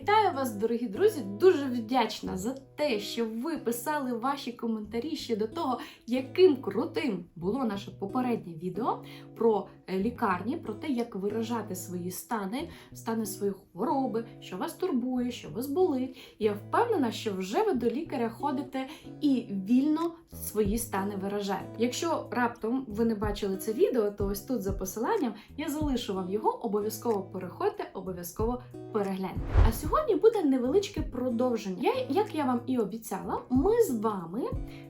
Вітаю вас, дорогі друзі! Дуже вдячна за те, що ви писали ваші коментарі ще до того, яким крутим було наше попереднє відео про е, лікарні, про те, як виражати свої стани, стани своєї хвороби, що вас турбує, що вас болить. Я впевнена, що вже ви до лікаря ходите і вільно свої стани виражаєте. Якщо раптом ви не бачили це відео, то ось тут за посиланням я залишу вам його. Обов'язково переходьте, обов'язково перегляньте. А сьогодні буде невеличке продовження. Я, як я вам і обіцяла, ми з вами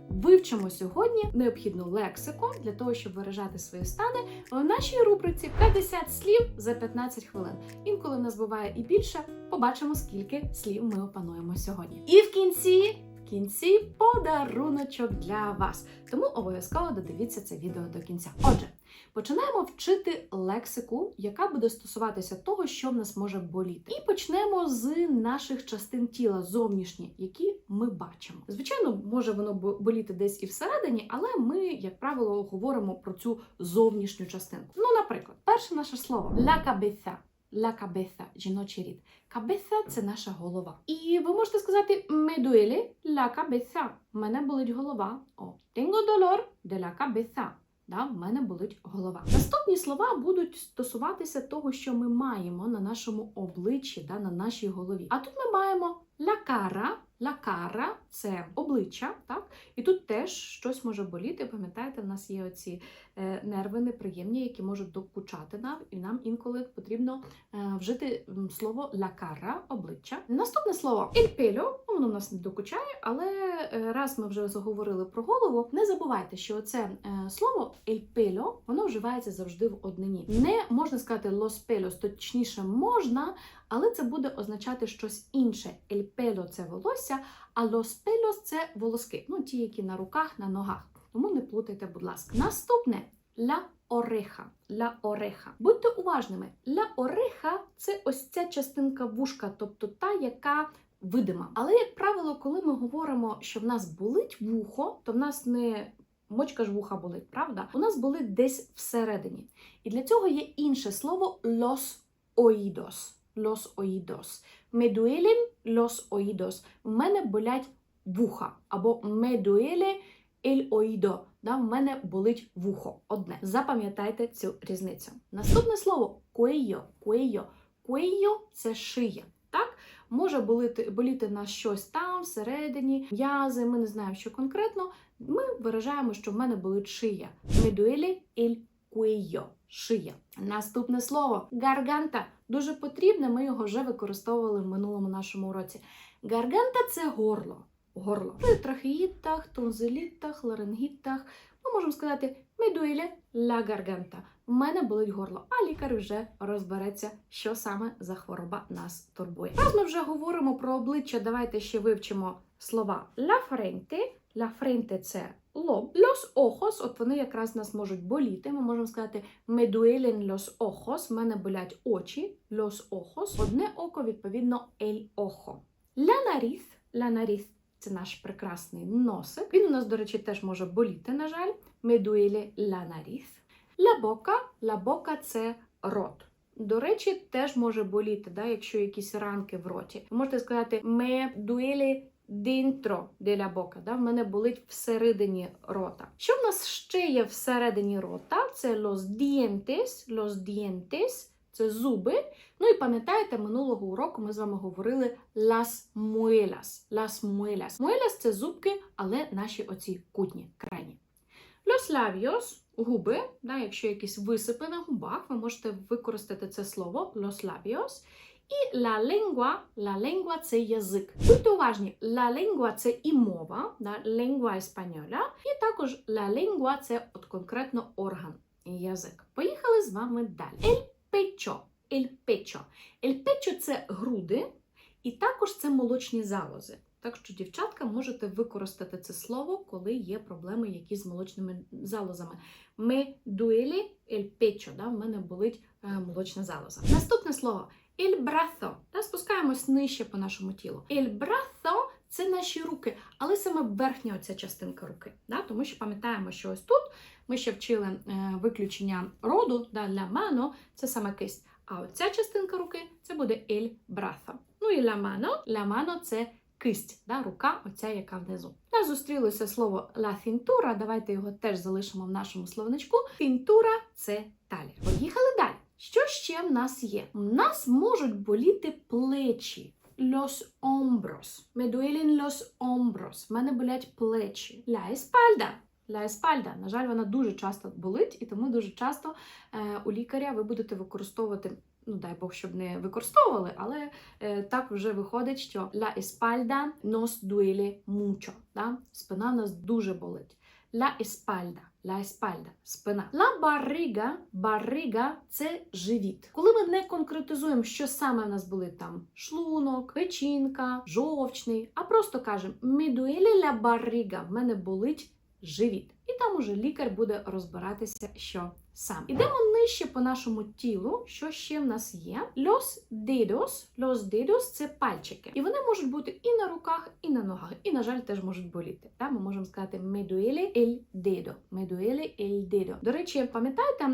вивчимо сьогодні необхідну лексику для того, щоб виражати свої стани в нашій рубриці 50 слів за 15 хвилин. Інколи нас буває і більше. Побачимо, скільки слів ми опануємо сьогодні. І в кінці. Кінці подаруночок для вас. Тому обов'язково додивіться це відео до кінця. Отже, починаємо вчити лексику, яка буде стосуватися того, що в нас може боліти. І почнемо з наших частин тіла зовнішні, які ми бачимо. Звичайно, може воно боліти десь і всередині, але ми, як правило, говоримо про цю зовнішню частинку. Ну, наприклад, перше наше слово cabeza. La cabeza, жіночий рід. Кабеса це наша голова. І ви можете сказати me duele la cabeza. Мене болить голова. О, tengo dolor de la cabeza. Да, в мене болить голова. Наступні слова будуть стосуватися того, що ми маємо на нашому обличчі, да, на нашій голові. А тут ми маємо la cara. Cara – це обличчя, так? І тут теж щось може боліти. Пам'ятаєте, в нас є оці е, нерви неприємні, які можуть докучати нам, і нам інколи потрібно е, вжити слово cara – обличчя. Наступне слово pelo, ну, воно нас не докучає, але е, раз ми вже заговорили про голову, не забувайте, що це слово pelo, воно вживається завжди в однині. Не можна сказати pelos, точніше можна, але це буде означати щось інше. El pelo – це волосся, а los pelos – це волоски, ну ті, які на руках, на ногах. Тому не плутайте, будь ласка. Наступне la oreja. La oreja. Будьте уважними. La oreja – це ось ця частинка вушка, тобто та, яка видима. Але, як правило, коли ми говоримо, що в нас болить вухо, то в нас не мочка ж вуха болить, правда? У нас болить десь всередині. І для цього є інше слово los oídos. Los oídos. Me duelen los oídos. В мене болять вуха. Або me duele el oído. Да, в мене болить вухо. Одне. Запам'ятайте цю різницю. Наступне слово cuello. Cuello. Cuello – це шия. Так? Може боліти, боліти на щось там, всередині, м'язи, ми не знаємо, що конкретно. Ми виражаємо, що в мене болить шия. Me duele el cuello. Шия. Наступне слово гарганта. Дуже потрібне, ми його вже використовували в минулому нашому уроці. Гарганта це горло. Горло. При трахеїтах, тонзилітах, ларингітах ми можемо сказати «Me duele la garganta». В мене болить горло, а лікар вже розбереться, що саме за хвороба нас турбує. Раз ми вже говоримо про обличчя, давайте ще вивчимо слова la frente. La frente – це лоб. Los ojos, от вони якраз нас можуть боліти. Ми можемо сказати me duelen los ojos, в мене болять очі. Los ojos. Одне око, відповідно, el ojo. La nariz. La nariz – це наш прекрасний носик. Він у нас, до речі, теж може боліти, на жаль. Me duele la nariz. La boca. La boca – це рот. До речі, теж може боліти, да, якщо якісь ранки в роті. Ви можете сказати me duele dentro de la boca. Да? В мене болить всередині рота. Що в нас ще є всередині рота? Це los dientes. Los dientes – це зуби. Ну і пам'ятаєте, минулого уроку ми з вами говорили las muelas. Las muelas. Muelas – це зубки, але наші оці кутні, крайні. Los labios – губи. Да, якщо якісь висипи на губах, ви можете використати це слово los labios. І la lengua, la lengua – це язик. Будьте уважні, la lengua – це і мова, да, lengua española, і також la lengua – це от конкретно орган, язик. Поїхали з вами далі. El pecho, el pecho. El pecho – це груди, і також це молочні залози. Так що, дівчатка, можете використати це слово, коли є проблеми якісь з молочними залозами. Me duele el pecho, да, в мене болить е, молочна залоза. Наступне слово El brazo. Та спускаємось нижче по нашому тілу. El brazo – це наші руки, але саме верхня оця частинка руки. Да? Тому що пам'ятаємо, що ось тут ми ще вчили е, виключення роду да, для mano, це саме кисть. А оця частинка руки це буде el brazo. Ну і la mano. La mano – це кисть, да, рука, оця, яка внизу. Нас зустрілося слово la cintura, давайте його теж залишимо в нашому словничку. Cintura – це талія. Поїхали далі. Що ще в нас є? У нас можуть боліти плечі. Los hombros. Me duelen los hombros. В мене болять плечі. La espalda. La espalda. На жаль, вона дуже часто болить, і тому дуже часто е, у лікаря ви будете використовувати. Ну, дай Бог, щоб не використовували, але е, так вже виходить, що la espalda nos duele mucho. Да? Спина нас дуже болить. La espalda. La espalda – спина. La barriga – barriga – це живіт. Коли ми не конкретизуємо, що саме в нас були там шлунок, печінка, жовчний, а просто кажемо «Mi duele la barriga» – мене болить живіт. І там уже лікар буде розбиратися, що саме. Ідемо нижче по нашому тілу. Що ще в нас є? Los dedos. Los dedos – це пальчики. І вони можуть бути і на руках, і на ногах. І, на жаль, теж можуть боліти. Та? Ми можемо сказати me duele el dedo. Me duele el dedo. До речі, пам'ятаєте,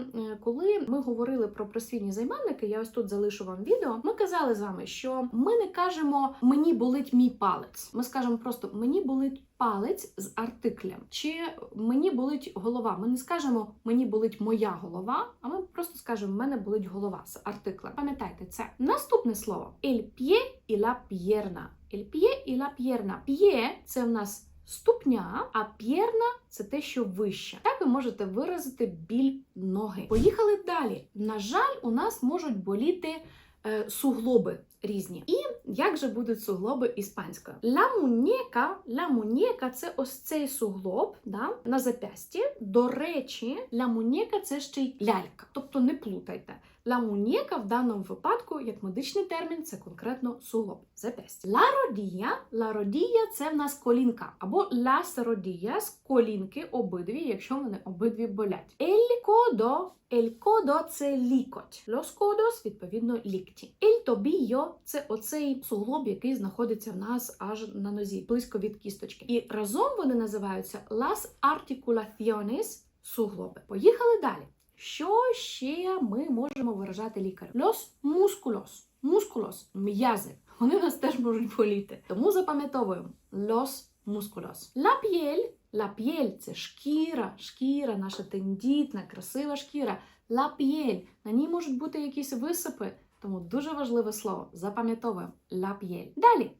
коли ми говорили про присвійні займенники, я ось тут залишу вам відео. Ми казали з вами, що ми не кажемо мені болить мій палець. Ми скажемо просто мені болить палець з артиклем. Чи мені болить голова. Ми не скажемо мені болить моя голова, а ми просто скажемо мене болить голова з артиклем. Пам'ятайте це. Наступне слово el pie і la pierna. El pie і la pierna. Pie – це в нас ступня, а п'єрна це те, що вище. Так ви можете виразити біль ноги. Поїхали далі. На жаль, у нас можуть боліти е, суглоби різні. І як же будуть суглоби іспанською? La muñeca, la muñeca – це ось цей суглоб да, на запясті. До речі, la muñeca – це ще й лялька. Тобто не плутайте. La muñeca в даному випадку, як медичний термін, це конкретно суглоб запястя. La rodilla, la rodilla – це в нас колінка, або las rodillas – колінки обидві, якщо вони обидві болять. El codo, el codo – це лікоть. Los codos – відповідно лікті. El tobillo – це оцей суглоб, який знаходиться в нас аж на нозі, близько від кісточки. І разом вони називаються las articulaciones – суглоби. Поїхали далі. Що ще ми можемо виражати лікарю? Los músculos. Músculos – м'язи. Вони в нас теж можуть боліти. Тому запам'ятовуємо los músculos. La piel – la piel – це шкіра, шкіра, наша тендітна, красива шкіра. La piel – на ній можуть бути якісь висипи, тому дуже важливе слово. Запам'ятовуємо la piel. Далі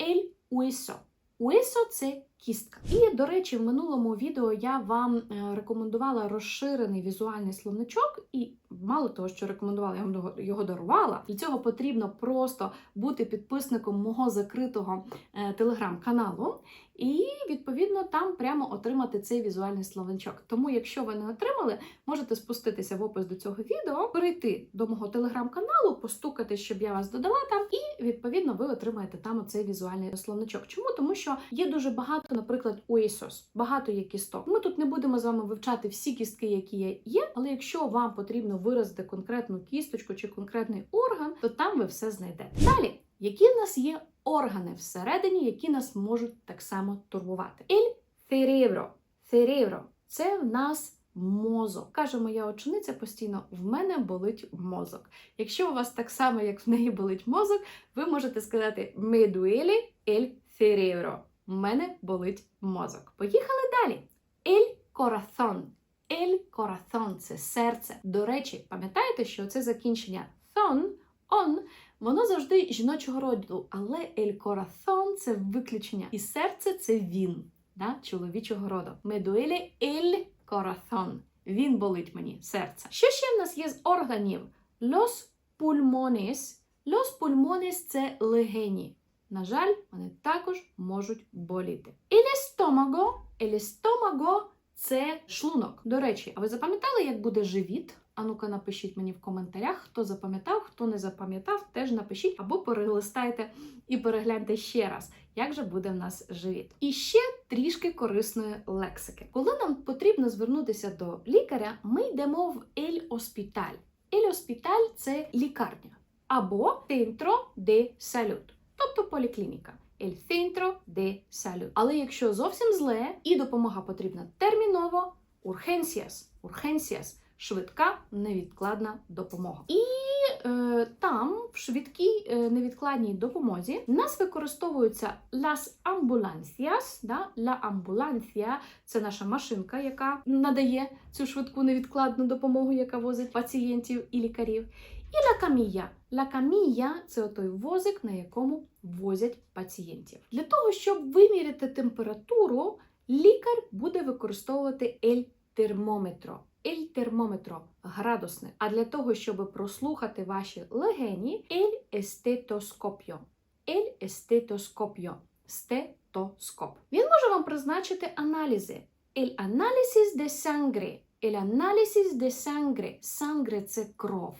el hueso. Hueso – це кістка. І, до речі, в минулому відео я вам е, рекомендувала розширений візуальний словничок, і мало того, що рекомендувала, я вам його- його дарувала. Для цього потрібно просто бути підписником мого закритого е, телеграм-каналу, і відповідно там прямо отримати цей візуальний словничок. Тому, якщо ви не отримали, можете спуститися в опис до цього відео, перейти до мого телеграм-каналу, постукати, щоб я вас додала там, і відповідно ви отримаєте там оцей візуальний словничок. Чому? Тому що є дуже багато, наприклад, уейсос, багато є кісток. Ми тут не будемо з вами вивчати всі кістки, які є, але якщо вам потрібно виразити конкретну кісточку чи конкретний орган, то там ви все знайдете. Далі, які в нас є органи всередині, які нас можуть так само турбувати? El cerebro. Cerebro – це в нас мозок. Каже моя учениця постійно: в мене болить мозок. Якщо у вас так само, як в неї болить мозок, ви можете сказати «Me duele el cerebro». В мене болить мозок. Поїхали далі. El corazón. El corazón – це серце. До речі, пам'ятаєте, що це закінчення thon, on, воно завжди жіночого роду, але el corazón – це виключення. І серце це він, да? чоловічого роду. Duele el corazón. Він болить мені, серце. Що ще в нас є з органів? Los pulmones. Los pulmones – це легені. На жаль, вони також можуть боліти. El estómago – це шлунок. До речі, а ви запам'ятали, як буде живіт? А ну-ка напишіть мені в коментарях, хто запам'ятав, хто не запам'ятав, теж напишіть або перелистайте і перегляньте ще раз, як же буде в нас живіт. І ще трішки корисної лексики. Коли нам потрібно звернутися до лікаря, ми йдемо в ель hospital. Ель hospital – це лікарня або Centro de Salud, тобто поліклініка. El Centro de Salud. Але якщо зовсім зле і допомога потрібна терміново, urgencias, urgencias – швидка невідкладна допомога. І е, там, в швидкій е, невідкладній допомозі, нас використовуються las ambulancias, да? La ambulancia – це наша машинка, яка надає цю швидку невідкладну допомогу, яка возить пацієнтів і лікарів. І. La camilla – це той возик, на якому возять пацієнтів. Для того, щоб виміряти температуру, лікар буде використовувати ель термометро. Ель термометро градусник. А для того, щоб прослухати ваші легені, ель естетоскопіо. Ель естетоскопіо. Стетоскоп. Він може вам призначити аналізи. El análisis de sangre. El análisis de sangre. Sangre – це кров.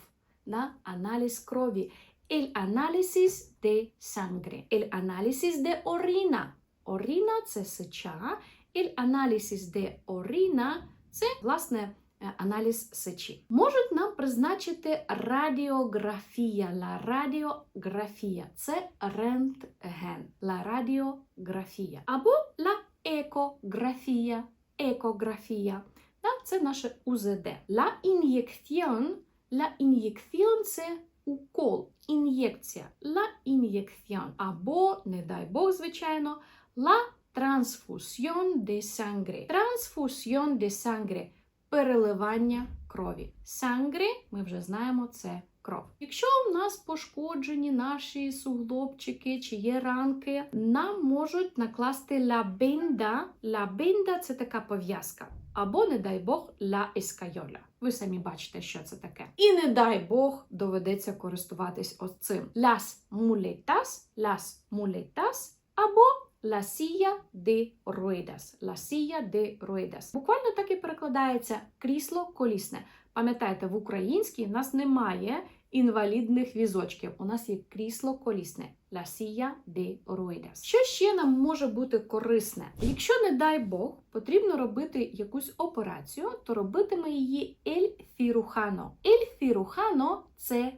Да? Аналіз крові. El análisis de sangre. El análisis de orina. Оріна це сеча. El análisis de orina – це, власне, аналіз сечі. Можуть нам призначити радіографія. La радіографія – це рентген. La радіографія. Або la екографія. Екографія. Це наше УЗД. La ін'єкціон. La ін'єкціон – це укол, ін'єкція. La ін'єкціон. Або, не дай Бог, звичайно, la трансфузіон de sangre. Трансфузіон de sangre – переливання крові. Сангре, ми вже знаємо, це кров. Якщо в нас пошкоджені наші суглобчики чи є ранки, нам можуть накласти лабенда. Лабенда – це така пов'язка. Або, не дай Бог, ла ескайоля. Ви самі бачите, що це таке. І не дай Бог доведеться користуватись оцим. Las muletas, las muletas, або La silla de ruedas. La silla de ruedas. Буквально так і перекладається крісло колісне. Пам'ятаєте, в українській в нас немає інвалідних візочків. У нас є крісло колісне. La silla de ruedas. Що ще нам може бути корисне? Якщо, не дай Бог, потрібно робити якусь операцію, то робитиме її ель фірухано. Ель фірухано це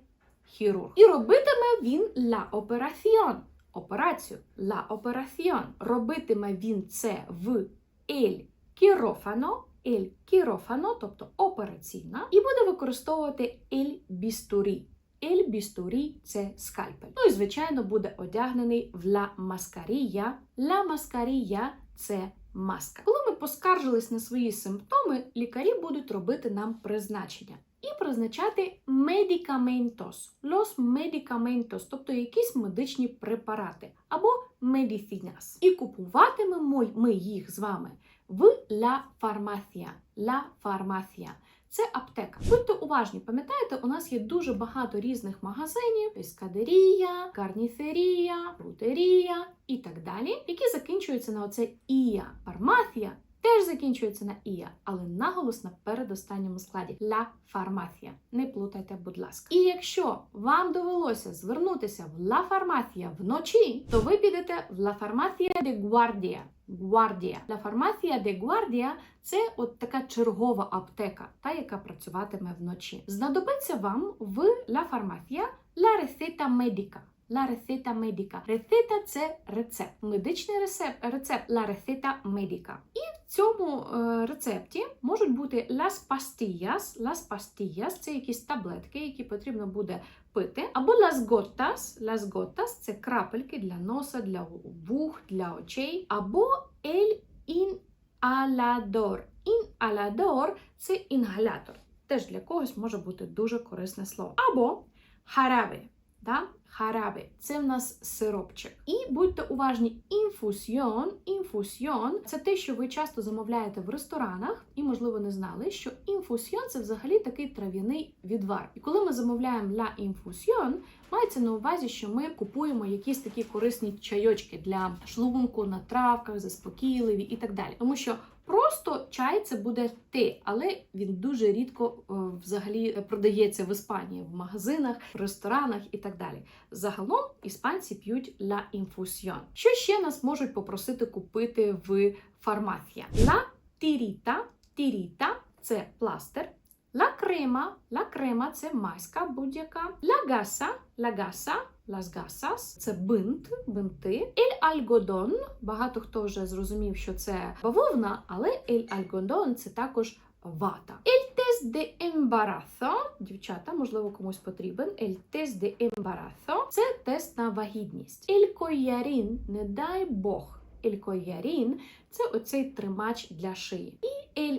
хірург. І робитиме він la operación операцію la operación. Робитиме він це в ель кірофано, ель кірофано, тобто операційна, і буде використовувати ель бістурі. Ель бістурі це скальпель. Ну і, звичайно, буде одягнений в ла маскарія. Ла маскарія це маска. Коли ми поскаржились на свої симптоми, лікарі будуть робити нам призначення. І призначати медикаментос, los medicamentos, тобто якісь медичні препарати або медицинас. І купуватимемо ми їх з вами в La Farmacia. La Farmacia. Це аптека. Будьте уважні, пам'ятаєте, у нас є дуже багато різних магазинів: пескадерія, карніферія, фрутерія і так далі, які закінчуються на оце ія. Фармафія теж закінчується на ія, але наголос на передостанньому складі La Farmacia. Не плутайте, будь ласка. І якщо вам довелося звернутися в La Farmacia вночі, то ви підете в La Farmacia de Guardia. Guardia. La Farmacia de Guardia – це от така чергова аптека, та яка працюватиме вночі. Знадобиться вам в La Farmacia la receta medica. La receta medica. Рецета – це рецепт. Медичний рецепт, рецепт la receta medica. І в цьому е, рецепті можуть бути las pastillas. Las pastillas – це якісь таблетки, які потрібно буде пити. Або las gotas. Las gotas – це крапельки для носа, для вух, для очей. Або el inhalador. Inhalador – це інгалятор. Теж для когось може бути дуже корисне слово. Або хараби. Да? Хараби це в нас сиропчик. І будьте уважні, інфусьйон. Інфусьйон це те, що ви часто замовляєте в ресторанах, і, можливо, не знали, що інфусьйон це взагалі такий трав'яний відвар. І коли ми замовляємо ля інфусьйон, мається на увазі, що ми купуємо якісь такі корисні чайочки для шлунку на травках, заспокійливі і так далі. Тому що Просто чай це буде те, але він дуже рідко е, взагалі продається в Іспанії в магазинах, в ресторанах і так далі. Загалом іспанці п'ють ла інфусьйон. Що ще нас можуть попросити купити в фармація? Ла тіріта, тіріта це пластир. Ла крема, ла крема це маска будь-яка. Ла гаса, ла гаса, Las gasas – це бинт, бинти. El algodón – багато хто вже зрозумів, що це бавовна, але el algodón – це також вата. El тест de embarazo, дівчата, можливо, комусь потрібен. El тест de embarazo – це тест на вагітність. El collarín, не дай Бог. El collarín – це оцей тримач для шиї. І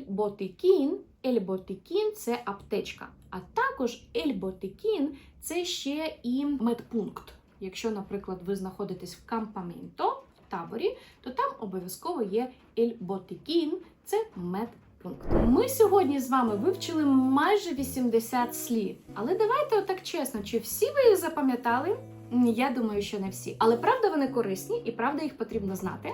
botiquín, el botiquín – це аптечка. А також botiquín – це ще і медпункт. Якщо, наприклад, ви знаходитесь в кампаменто, в таборі, то там обов'язково є botiquín – це медпункт. Ми сьогодні з вами вивчили майже 80 слів. Але давайте отак чесно, чи всі ви їх запам'ятали? Я думаю, що не всі. Але правда вони корисні і правда їх потрібно знати.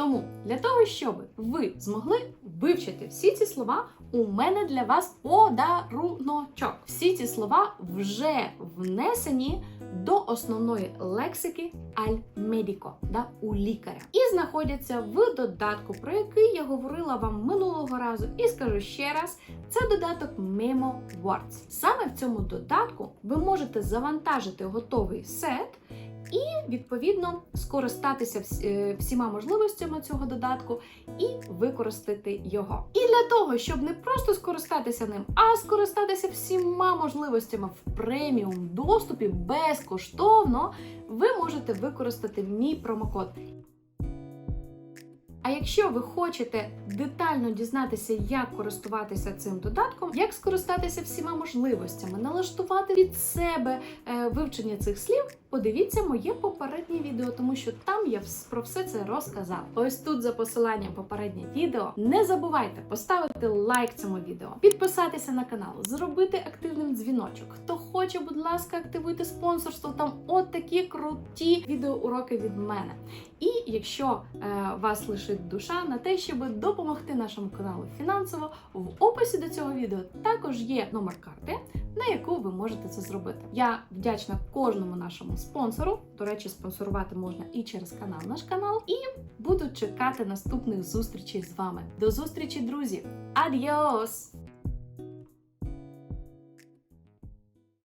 Тому для того, щоб ви змогли вивчити всі ці слова, у мене для вас подаруночок. Всі ці слова вже внесені до основної лексики аль-медіко, да, у лікаря. І знаходяться в додатку, про який я говорила вам минулого разу, і скажу ще раз: це додаток Memo Words. Саме в цьому додатку ви можете завантажити готовий сет. І відповідно скористатися е, всіма можливостями цього додатку і використати його. І для того, щоб не просто скористатися ним, а скористатися всіма можливостями в преміум доступі безкоштовно, ви можете використати мій промокод. А якщо ви хочете детально дізнатися, як користуватися цим додатком, як скористатися всіма можливостями, налаштувати від себе е, вивчення цих слів, подивіться моє попереднє відео, тому що там я про все це розказала. Ось тут за посиланням попереднє відео. Не забувайте поставити лайк цьому відео, підписатися на канал, зробити активним дзвіночок. Хто хоче, будь ласка, активуйте спонсорство. Там от такі круті відеоуроки від мене. І якщо е, вас лишить душа на те, щоб допомогти нашому каналу фінансово, в описі до цього відео також є номер карти, на яку ви можете це зробити. Я вдячна кожному нашому спонсору. До речі, спонсорувати можна і через канал наш канал. І буду чекати наступних зустрічей з вами. До зустрічі, друзі! Адіос!